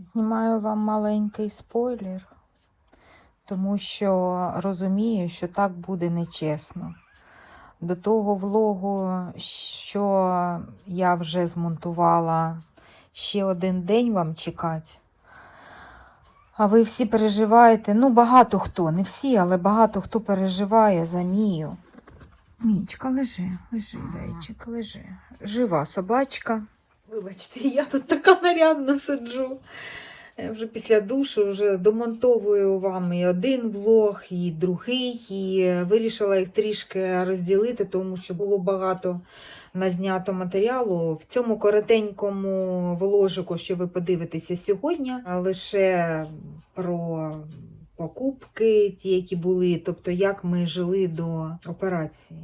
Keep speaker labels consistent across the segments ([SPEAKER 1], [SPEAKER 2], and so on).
[SPEAKER 1] Знімаю вам маленький спойлер, тому що розумію, що так буде нечесно. До того влогу, що я вже змонтувала, ще один день вам чекати. А ви всі переживаєте, ну багато хто, не всі, але багато хто переживає за Мію. Мічка, лежи, лежи, зайчик, лежи. Жива собачка. Вибачте, я тут така нарядна сиджу. Я вже після душу вже домонтовую вам і один влог, і другий, і вирішила їх трішки розділити, тому що було багато назнято матеріалу. В цьому коротенькому вложику, що ви подивитеся сьогодні, лише про покупки, ті, які були, тобто як ми жили до операції.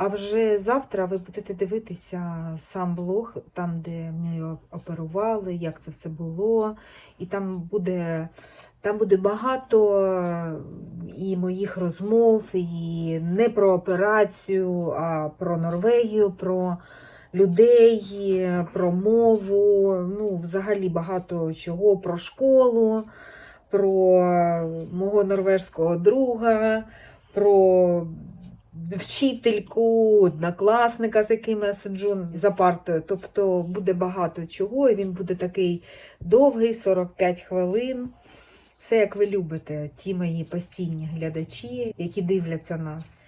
[SPEAKER 1] А вже завтра ви будете дивитися сам блог, там, де ми оперували, як це все було. І там буде, там буде багато і моїх розмов, і не про операцію, а про Норвегію, про людей, про мову. Ну, взагалі багато чого, про школу, про мого норвежського друга, про вчительку, однокласника, з яким я сиджу за партою. Тобто буде багато чого, і він буде такий довгий, 45 хвилин. Все, як ви любите, ті мої постійні глядачі, які дивляться нас.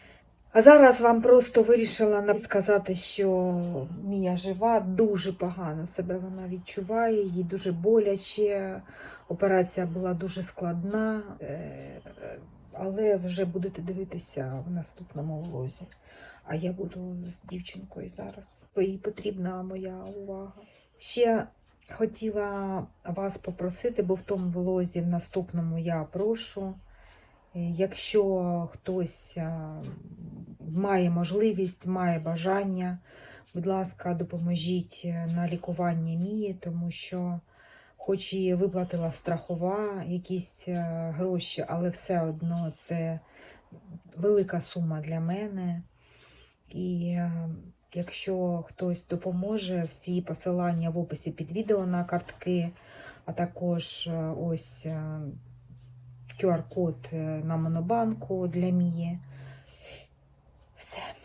[SPEAKER 1] А зараз вам просто вирішила сказати, що Мія жива, дуже погано себе вона відчуває, їй дуже боляче. Операція була дуже складна, е, але вже будете дивитися в наступному влозі. А я буду з дівчинкою зараз, їй потрібна моя увага. Ще хотіла вас попросити, бо в тому влозі в наступному я прошу. Е, Якщо хтось е, має можливість, має бажання, будь ласка, допоможіть е, на лікування Мії, тому що, хоч і виплатила страхова якісь е, гроші, але все одно це велика сума для мене. І е, якщо хтось допоможе, всі посилання в описі під відео на картки, а також е, ось. QR-код на монобанку для Мії. Все.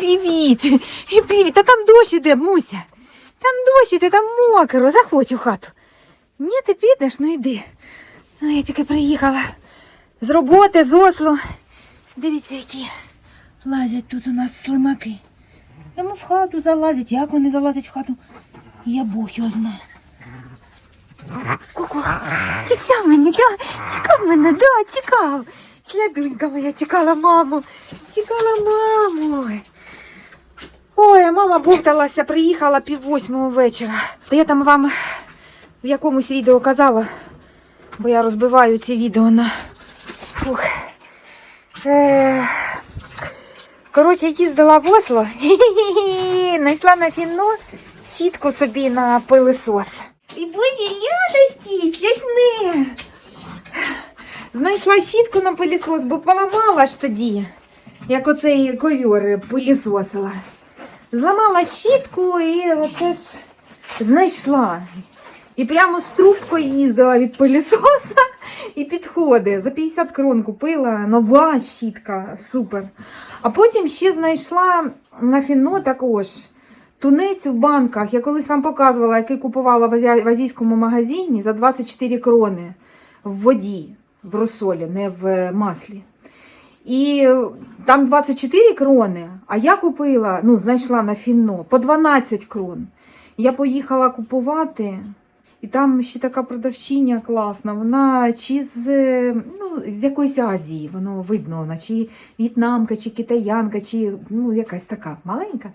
[SPEAKER 2] Привіт! І привіт! Та там дощ іде, Муся. Там дощ іде, там мокро. Заходь у хату. Ні, ти підеш, ну йди. Ну, я тільки приїхала з роботи, з Осло. Дивіться, які лазять тут у нас слимаки. Прямо в хату залазять. Як вони залазять в хату? Я Бог його знає. Ку-ку. Тікав мене, да? Тікав мене, да, тікав. Слядунька моя тікала маму. Тікала маму. Ой, а мама бовталася, приїхала пів восьмого вечора. Та я там вам в якомусь відео казала, бо я розбиваю ці відео на. Фух. Е... Коротше, їздила в Осло, знайшла на фіно щітку собі на пилисос. І буде радості, ясне. Знайшла щітку на пилісос, бо поламала ж тоді, як оцей ковьор пилісосила. Зламала щітку і оце ж знайшла. І прямо з трубкою їздила від пилісоса і підходи. За 50 крон купила нова щітка, супер. А потім ще знайшла на фіно також тунець в банках. Я колись вам показувала, який купувала в азійському магазині за 24 крони в воді, в розсолі, не в маслі. І там 24 крони, а я купила, ну, знайшла на фінно по 12 крон. Я поїхала купувати, і там ще така продавчиня класна. Вона чи з, ну, з якоїсь Азії, воно видно, вона чи в'єтнамка, чи китаянка, чи ну, якась така маленька.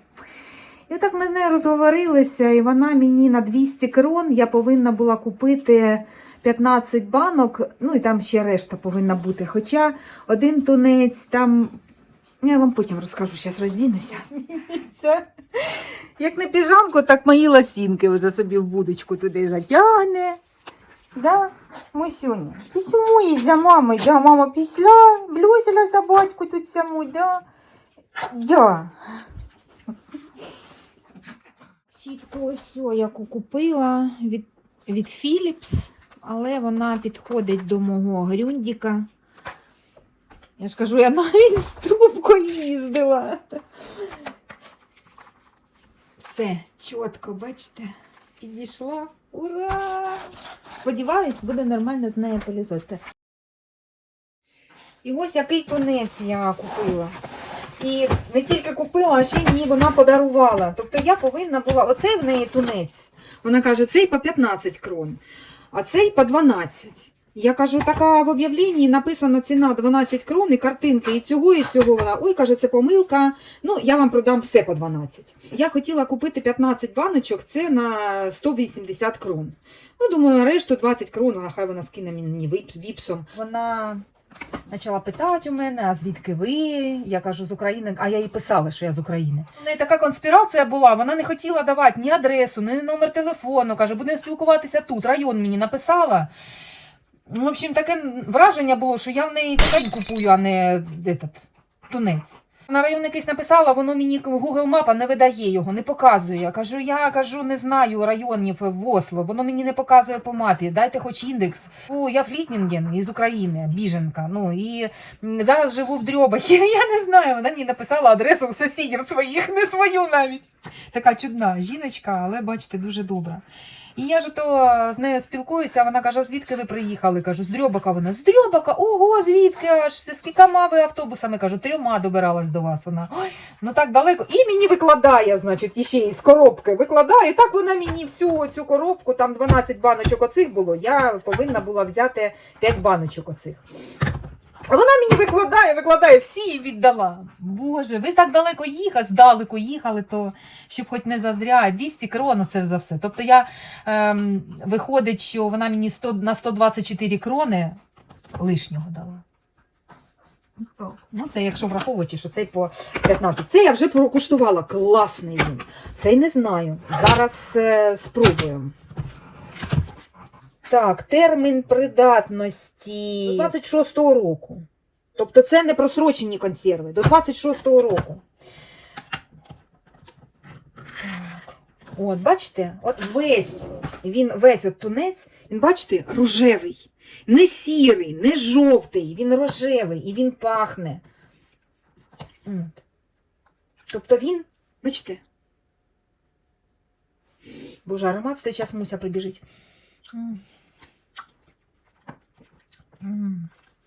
[SPEAKER 2] І отак ми з нею розговорилися, і вона мені на 200 крон я повинна була купити 15 банок, ну і там ще решта повинна бути. Хоча один тунець там. Я вам потім розкажу, зараз роздінуся. Як не піжамку, так мої ласінки за собі в будочку туди затягне. Да, Мусюня. Ти сумуєш за мамою, да, мама після, блюзила за батьку тут саму, да. Да. Щітку ось яку купила від, від Philips, але вона підходить до мого грюндіка. Я ж кажу, я навіть з трубкою їздила. Все, чітко, бачите, підійшла. Ура! Сподіваюсь, буде нормально з нею пилісосити. І ось який тунець я купила. І не тільки купила, а ще й мені вона подарувала. Тобто я повинна була. Оцей в неї тунець. Вона каже, цей по 15 крон, а цей по 12. Я кажу, така в об'явленні написана ціна 12 крон, і картинки і цього, і цього. Вона, ой, каже, це помилка. Ну, я вам продам все по 12. Я хотіла купити 15 баночок, це на 180 крон. Ну, думаю, решту 20 крон, вона хай вона скине мені віп- віпсом. Вона почала питати у мене, а звідки ви? Я кажу, з України, а я їй писала, що я з України. У неї така конспірація була, вона не хотіла давати ні адресу, ні номер телефону. Каже, будемо спілкуватися тут. Район мені написала. Ну, В общем, таке враження було, що я в неї ткань купую, а не этот, тунець. На район якийсь написала, воно мені Google мапа не видає його, не показує. Я кажу, я кажу, не знаю районів в Осло, воно мені не показує по мапі. Дайте хоч індекс. О, я Флітнінген із України, біженка. Ну і зараз живу в Дрьобахі. Я не знаю. Вона мені написала адресу сусідів своїх, не свою навіть. Така чудна жіночка, але бачите, дуже добра. І я ж то з нею спілкуюся, вона каже, звідки ви приїхали? Кажу, з Дрьобака. Вона з Дрьобака, ого, звідки аж це скількома ви автобусами? Кажу, трьома добиралась до вас. Вона ой, ну так далеко. І мені викладає, значить, іще із коробки. Викладає. Так вона мені всю цю коробку, там 12 баночок оцих було. Я повинна була взяти 5 баночок оцих. Вона мені викладає, викладає, всі і віддала. Боже, ви так далеко їхали, здалеку їхали, то щоб хоч не зазря. 200 крон це за все. Тобто я ем, виходить, що вона мені 100, на 124 крони лишнього дала. Ну, це якщо враховуючи, що цей по 15. Це я вже прокуштувала. Класний він. Цей не знаю. Зараз е, спробуємо. Так, термін придатності до 26-го року. Тобто це не просрочені консерви. До 26-го року. От, бачите, от весь він весь от тунець, він, бачите, рожевий. Не сірий, не жовтий, він рожевий і він пахне. От. Тобто він, бачите. Боже, аромат цей час муся прибіжить.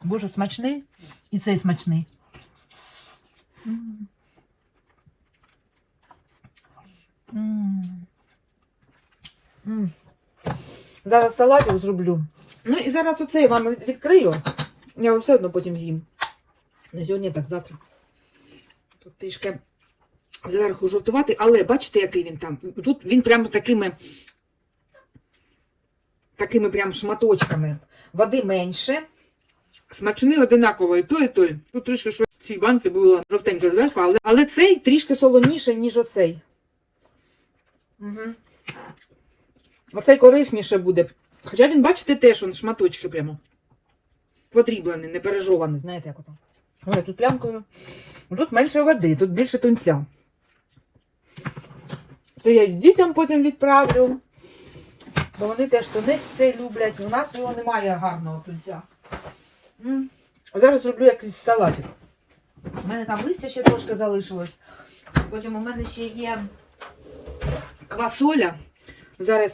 [SPEAKER 2] Боже, смачний. І цей смачний. Зараз салатів зроблю. Ну і зараз оцей вам відкрию. Я вам все одно потім з'їм. На сьогодні, так завтра. Тут трішки зверху жовтувати, але бачите, який він там. Тут він прямо такими, такими прям шматочками. Води менше. Смачний одинаковий, той і той. Тут трішки що в цій банці було жовтеньке зверху, але, але цей трішки солоніше, ніж оцей. Угу. Оцей корисніше буде. Хоча він, бачите, теж он шматочки прямо. Подріблений, не пережований, знаєте, як ото. Ой, тут плямкою. Тут менше води, тут більше тунця. Це я дітям потім відправлю. Бо вони теж тунець цей люблять. У нас його немає гарного тунця. Зараз зроблю якийсь салатик. У мене там листя ще трошки залишилось. Потім у мене ще є квасоля. Зараз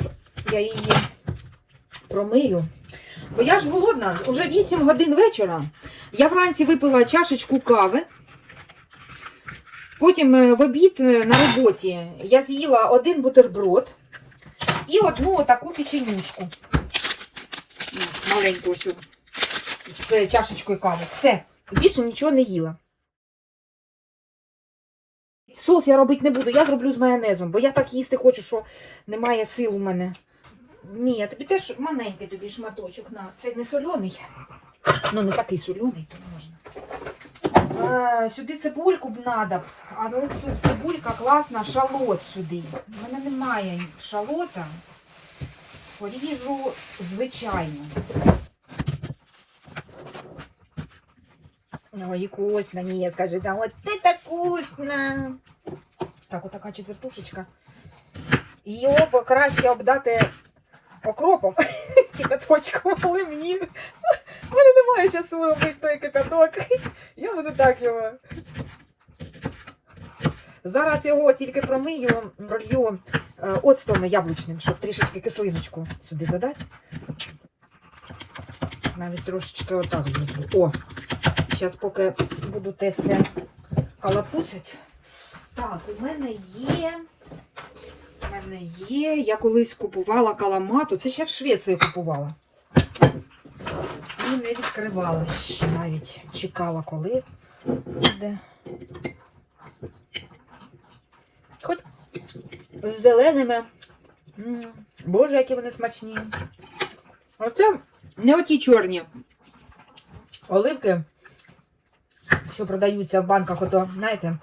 [SPEAKER 2] я її промию. Бо я ж голодна, вже 8 годин вечора. Я вранці випила чашечку кави. Потім е, в обід е, на роботі я з'їла один бутерброд і одну таку печенюшку. Маленьку ось з чашечкою кави. Все. Більше нічого не їла. Сос я робити не буду, я зроблю з майонезом, бо я так їсти хочу, що немає сил у мене. Ні, тобі теж маленький тобі шматочок на. Це не соляний. Ну, не такий соляний, то можна. А, сюди цибульку б надо, але цибулька класна, шалот сюди. У мене немає шалота. Поріжу звичайно. Ой, вкусно, ні, скажи, да, от це вкусно. Так, отака четвертушечка. Її оба краще обдати окропом, кипяточком, але мені мене немає часу робити той кипяток. Буду так його. Зараз його тільки промию, пролью е, оцтом яблучним, щоб трішечки кислиночку сюди додати. Навіть трошечки отак зроблю. О! Зараз поки буду те все калапуцять. Так, у мене є. У мене є. Я колись купувала каламату. Це ще в Швеції купувала. Не відкривала ще навіть. Чекала, коли буде. Хоч з зеленими. М, Боже, які вони смачні. Оце не оті чорні оливки, що продаються в банках, ото, знаєте,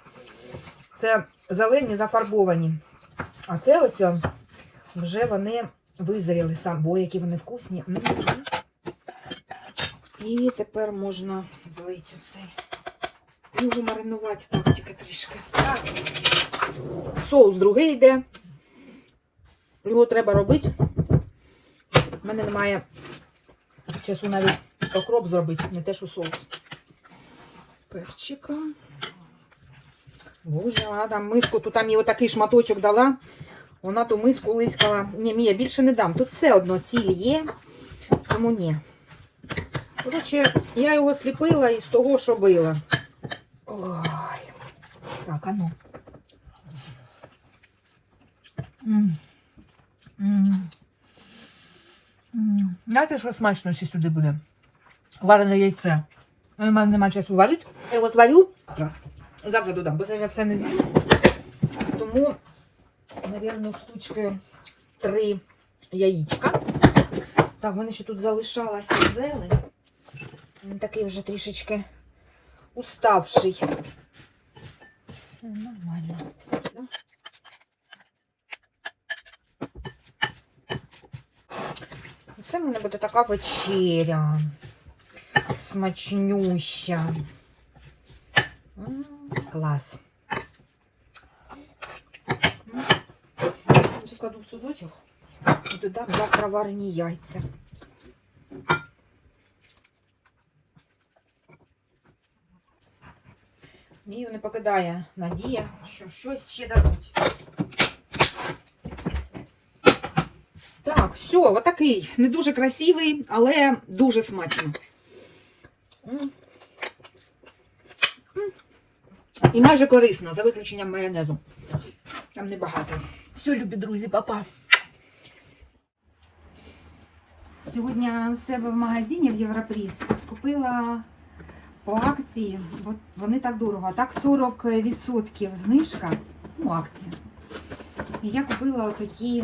[SPEAKER 2] це зелені зафарбовані. А це ось вже вони визріли сам, бо які вони вкусні. М. І тепер можна злити оцей. Його маринувати так, тільки трішки. Так. Соус другий йде. Його треба робити. У мене немає часу навіть окроп зробити, не те, що соус. Перчика. Боже, вона там миску, тут там їй отакий шматочок дала. Вона ту миску лискала. Ні, Мія, більше не дам. Тут все одно сіль є, тому ні. Коротше, я його сліпила із того, що била. Ой. Так, а ну. Знаєте, що смачно ще сюди буде? Варене яйце. У мене немає часу варити. Я його зварю. Завтра додам, бо це вже все не з'їм. Тому, мабуть, штучки три яєчка. Так, в мене ще тут залишалася зелень. Він такий вже трішечки уставший. Все нормально. Да? Це в мене буде така вечеря. Смачнюща. М, Клас. М. Це складу в судочок і додам завтра варені яйця. Мію не покидає надія, що щось ще дадуть. Так, все, отакий. Не дуже красивий, але дуже. М. І майже корисно, за виключенням майонезу. Там небагато. Все, любі друзі, папа. Сьогодні у себе в магазині в Європріс купила по акції, бо вони так дорого, а так 40% знижка, ну, акція. І я купила отакі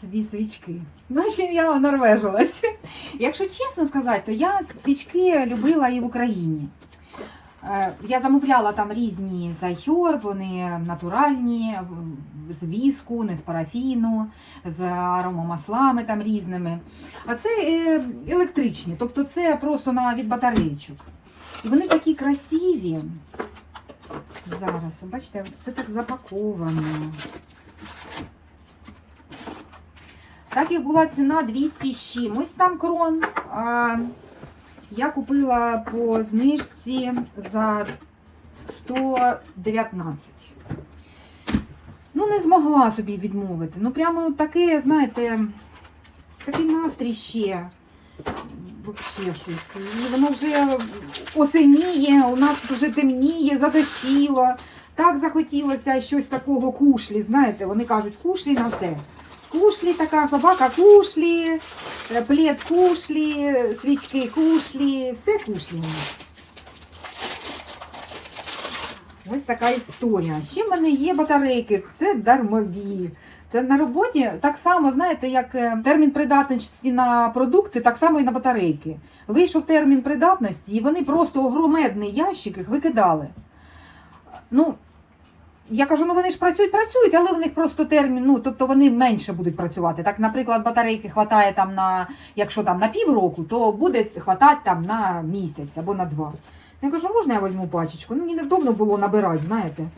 [SPEAKER 2] собі свічки. Ну, ще я норвежилась. Якщо чесно сказати, то я свічки любила і в Україні. Е, Я замовляла там різні зайхьор, вони натуральні, з віску, не з парафіну, з аромамаслами там різними. А це е, електричні, тобто це просто на від батарейчок. І вони такі красиві. Зараз, бачите, все так запаковано. Так як була ціна 200 з чимось там крон. А я купила по знижці за 119. Ну, не змогла собі відмовити. Ну, прямо таке, знаєте, такий настрій ще. Вообще щось. І воно вже осеніє, у нас вже темніє, задощило. Так захотілося щось такого кушлі. Знаєте, вони кажуть, кушлі на все. Кушлі така, собака кушлі, е, плед кушлі, свічки кушлі, все кушлі. Ось така історія. Ще в мене є батарейки, це дармові. Це на роботі так само, знаєте, як е, термін придатності на продукти, так само і на батарейки. Вийшов термін придатності, і вони просто огромедний ящик їх викидали. Ну, я кажу, ну вони ж працюють, працюють, але в них просто термін, ну тобто вони менше будуть працювати. Так, наприклад, батарейки хватає там на, якщо там на півроку, то буде хватати там на місяць або на два. Я кажу, можна я візьму пачечку? Ну, мені невдобно було набирати, знаєте.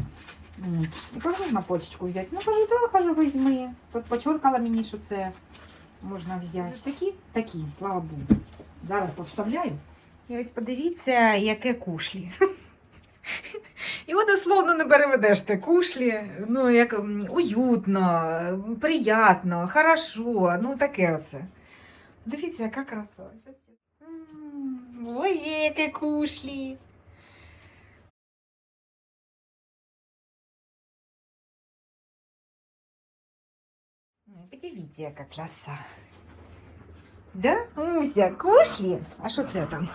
[SPEAKER 2] Я кажу, можна пачечку взяти. Ну, кажу, так, кажу, візьми. Тут почоркала мені, що це можна взяти. Такі? Такі, слава Богу. Зараз повставляю. І ось подивіться, яке кушлі. Його дословно не переведеш те кушлі. Ну, як уютно, приятно, хорошо. Ну, таке оце. Дивіться, яка краса. Ой, яке кушлі. Подивіться, яка краса. Да? Уся, кушлі? А що це там?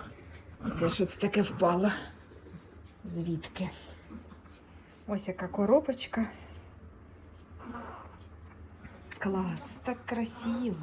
[SPEAKER 2] Це що це таке впало? Звідки? Ось яка коробочка. Клас, так красиво.